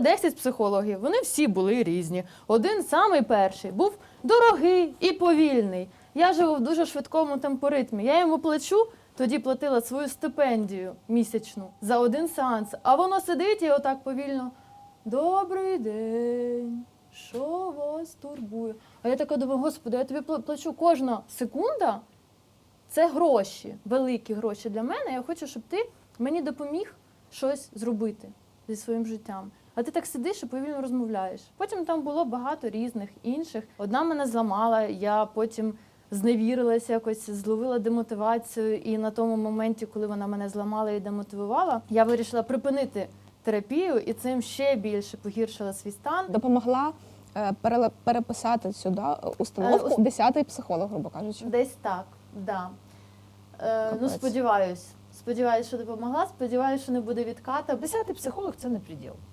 10 психологів. Вони всі були різні. Один самий перший був дорогий і повільний. Я живу в дуже швидкому темпоритмі. Я йому плачу, тоді платила свою стипендію місячну за один сеанс. А воно сидить і отак повільно. Добрий день. Що вас турбує? А я така думаю, господи, я тобі плачу кожна секунда. Це гроші, великі гроші для мене. Я хочу, щоб ти мені допоміг щось зробити зі своїм життям. А ти так сидиш і повільно розмовляєш. Потім там було багато різних інших. Одна мене зламала, я потім зневірилася, якось зловила демотивацію. І на тому моменті, коли вона мене зламала і демотивувала, я вирішила припинити терапію і цим ще більше погіршила свій стан. Допомогла е, переписати сюди установку Е, десятий психолог, грубо кажучи. Десь так, да. Е, ну, сподіваюсь. Сподіваюсь, що допомогла. Сподіваюсь, що не буде відката. Десятий психолог це не приділ.